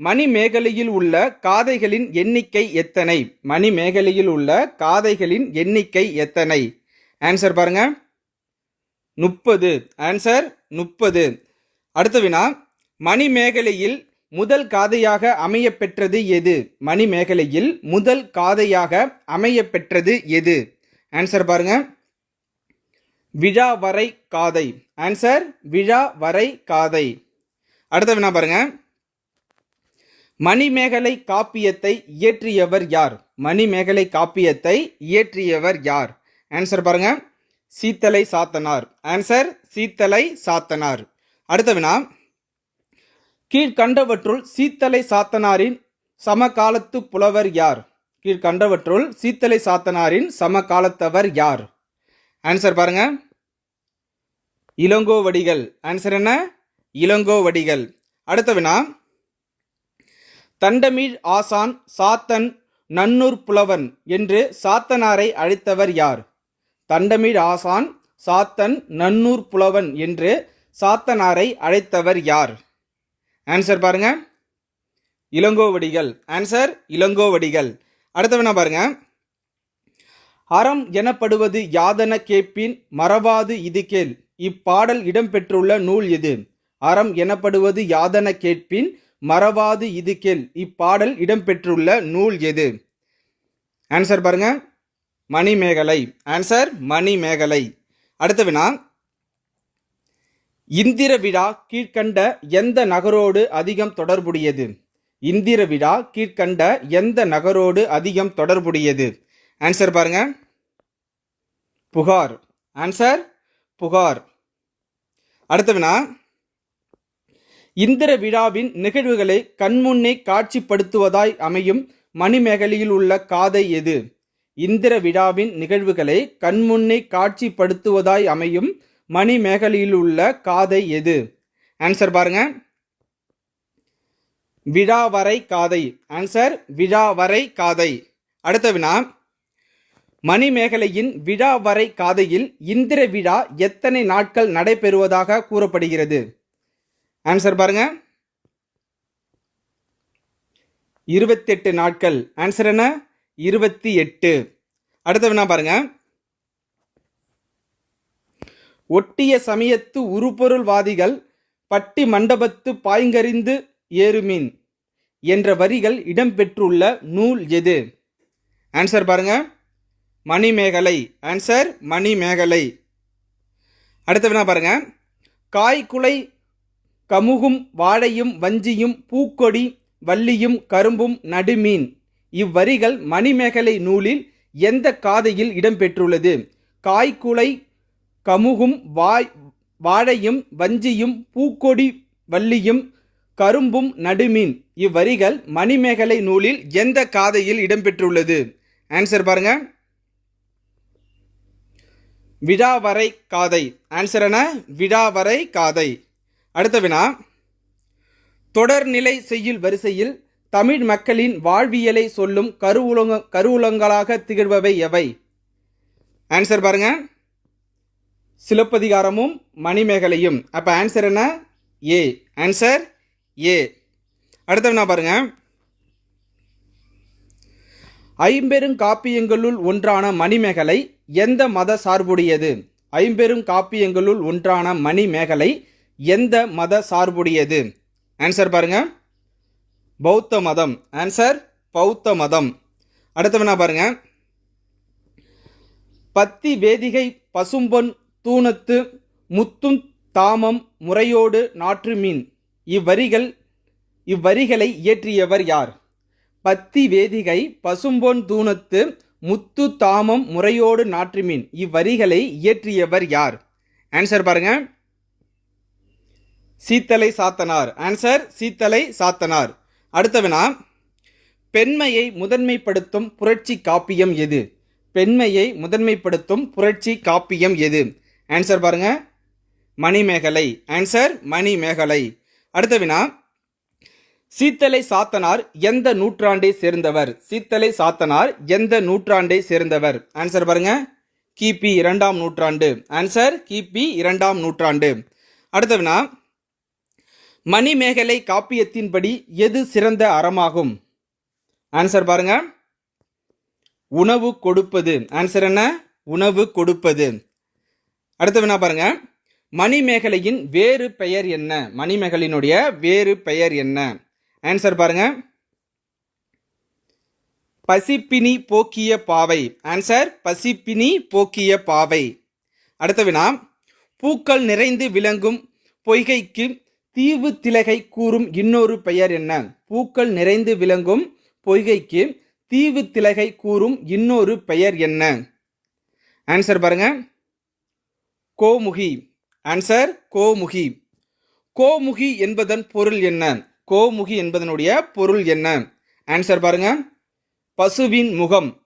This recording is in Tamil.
மணிமேகலையில் உள்ள காதைகளின் எண்ணிக்கை எத்தனை? மணிமேகலையில் உள்ள காதைகளின் எண்ணிக்கை எத்தனை? ஆன்சர் பாருங்க. முப்பது. ஆன்சர் முப்பது. அடுத்த வினா மணிமேகலையில் முதல் காதையாக அமைய பெற்றது எது? மணிமேகலையில் முதல் காதையாக அமைய பெற்றது எது? ஆன்சர் பாருங்க. விழா வரை காதை. ஆன்சர் விழா வரை காதை. அடுத்த வினா பாருங்க. மணிமேகலை காப்பியத்தை இயற்றியவர் யார்? மணிமேகலை காப்பியத்தை இயற்றியவர் யார்? ஆன்சர் பாருங்க. சீத்தலை சாத்தனார். ஆன்சர் சீத்தலை சாத்தனார். அடுத்த வினா. கீழ்கண்டவற்றுள் சீத்தலை சாத்தனாரின் சமகாலத்து புலவர் யார்? கீழ்கண்டவற்றுள் சீத்தலை சாத்தனாரின் சமகாலத்தவர் யார்? ஆன்சர் பாருங்க. இளங்கோவடிகள். ஆன்சர் என்ன? இளங்கோவடிகள். அடுத்த வினா. தண்டமிழ் ஆசான் சாத்தன் நன்னூர் புலவன் என்று சாத்தனாரை அழைத்தவர் யார்? தண்டமிழ் ஆசான் சாத்தன் நன்னூர் புலவன் என்று சாத்தனாரை அழைத்தவர் யார்? ஆன்சர் பாருங்க. இளங்கோவடிகள். ஆன்சர் இளங்கோவடிகள். அடுத்தவன பாருங்க. அறம் எனப்படுவது யாதன கேட்பின் மறவாது இது கேள். இப்பாடல் இடம்பெற்றுள்ள நூல் எது? அறம் எனப்படுவது யாதன கேட்பின் மறவாது இது கேள் இப்பாடல் இடம்பெற்றுள்ள நூல் எது? ஆன்சர் பாருங்க. மணிமேகலை. ஆன்சர் மணிமேகலை. அடுத்த வினா. இந்திர விழா கீழ்கண்ட எந்த நகரோடு அதிகம் தொடர்புடையது? இந்திர விழா கீழ்கண்ட எந்த நகரோடு அதிகம் தொடர்புடையது? ஆன்சர் பாருங்க. புகார். ஆன்சர் புகார். அடுத்த வினா. இந்திர விழாவின் நிகழ்வுகளை கண்முன்னே காட்சிப்படுத்துவதாய் அமையும் மணிமேகலையில் உள்ள காதை எது? இந்திர விழாவின் நிகழ்வுகளை கண்முன்னே காட்சிப்படுத்துவதாய் அமையும் மணிமேகலையில் உள்ள காதை எது? ஆன்சர் பாருங்க. விழாவரை காதை. ஆன்சர் விழாவரை காதை. அடுத்த வினா. மணிமேகலையின் விழாவரை காதையில் இந்திர விழா எத்தனை நாட்கள் நடைபெறுவதாக கூறப்படுகிறது? ஆன்சர் பாருங்க. இருபத்தெட்டு நாட்கள். ஆன்சர் என்ன? இருபத்தி எட்டு. அடுத்த வினா பாருங்க. ஒட்டிய சமயத்து உருப்பொருள்வாதிகள் பட்டி மண்டபத்து பாய்ங்கறிந்து ஏறுமீன் என்ற வரிகள் இடம்பெற்றுள்ள நூல் எது? ஆன்சர் பாருங்க. மணிமேகலை. ஆன்சர் மணிமேகலை. அடுத்த வினா பாருங்க. காய்குலை கமுகும் வாழையும் வஞ்சியும் பூக்கொடி வள்ளியும் கரும்பும் நடுமீன். இவ்வரிகள் மணிமேகலை நூலில் எந்த காதையில் இடம்பெற்றுள்ளது? காய்குலை கமுகும் வாய் வாழையும் வஞ்சியும் பூக்கொடி வள்ளியும் கரும்பும் நடுமீன். இவ்வரிகள் மணிமேகலை நூலில் எந்த காதையில் இடம்பெற்றுள்ளது? ஆன்சர் பாருங்க. விழாவரை காதை. ஆன்சர் என விழாவரை காதை. அடுத்த வினா. தொடர்நிலை செய்யுள் வரிசையில் தமிழ் மக்களின் வாழ்வியலை சொல்லும் கருவுலங்க கருவுலங்களாக திகழ்பவை எவை? ஆன்சர் பாருங்க. சிலப்பதிகாரமும் மணிமேகலையும். அப்போ ஆன்சர் என்ன? ஏ ஆன்சர் ஏ அடுத்த வினா பாருங்க. ஐம்பெரும் காப்பியங்களுள் ஒன்றான மணிமேகலை எந்த மத சார்புடையது? ஐம்பெரும் காப்பியங்களுள் ஒன்றான மணிமேகலை எந்த மத சார்புடையது? ஆன்சர் பாருங்க. பௌத்த மதம். ஆன்சர் பௌத்த மதம். அடுத்தவனா பாருங்க? பத்தி வேதிகை பசும்பொன் தூணத்து முத்தும் தாமம் முறையோடு நாற்று மீன். இவ்வரிகள் இவ்வரிகளை இயற்றியவர் யார்? பத்தி வேதிகை பசும்பொன் தூணத்து முத்து தாமம் முறையோடு நாற்று மீன். இவ்வரிகளை இயற்றியவர் யார்? ஆன்சர் பாருங்கள் சீத்தலை சாத்தனார். ஆன்சர் சீத்தலை சாத்தனார். அடுத்த வினா பெண்மையை முதன்மைப்படுத்தும் புரட்சி காப்பியம் எது? பெண்மையை முதன்மைப்படுத்தும் புரட்சி காப்பியம் எது? ஆன்சர் பாருங்க. மணிமேகலை. ஆன்சர் மணிமேகலை. அடுத்த வினா சீத்தலை சாத்தனார் எந்த நூற்றாண்டை சேர்ந்தவர்? சீத்தலை சாத்தனார் எந்த நூற்றாண்டை சேர்ந்தவர்? ஆன்சர் பாருங்க. கிபி இரண்டாம் நூற்றாண்டு. ஆன்சர் கிபி இரண்டாம் நூற்றாண்டு. அடுத்த வினா மணிமேகலை காப்பியத்தின்படி எது சிறந்த அறமாகும்? ஆன்சர் பாருங்க. உணவு கொடுப்பது. ஆன்சர் என்ன? உணவு கொடுப்பது. அடுத்த வினா பாருங்க? மணிமேகலையின் வேறு பெயர் என்ன? மணிமேகலையினுடைய வேறு பெயர் என்ன? ஆன்சர் பாருங்க. பசிப்பினி போக்கிய பாவை. ஆன்சர் பசிப்பினி போக்கிய பாவை. அடுத்த வினா பூக்கள் நிறைந்து விளங்கும் பொய்கைக்கு தீவு திலகை கூறும் இன்னொரு பெயர் என்ன? பூக்கள் நிறைந்து விளங்கும் பொய்கைக்கு தீவு திலகை கூறும் இன்னொரு பெயர் என்ன? ஆன்சர் பாருங்க. கோமுகி. ஆன்சர் கோமுகி. கோமுகி என்பதன் பொருள் என்ன? கோமுகி என்பதனுடைய பொருள் என்ன? ஆன்சர் பாருங்க. பசுவின் முகம்.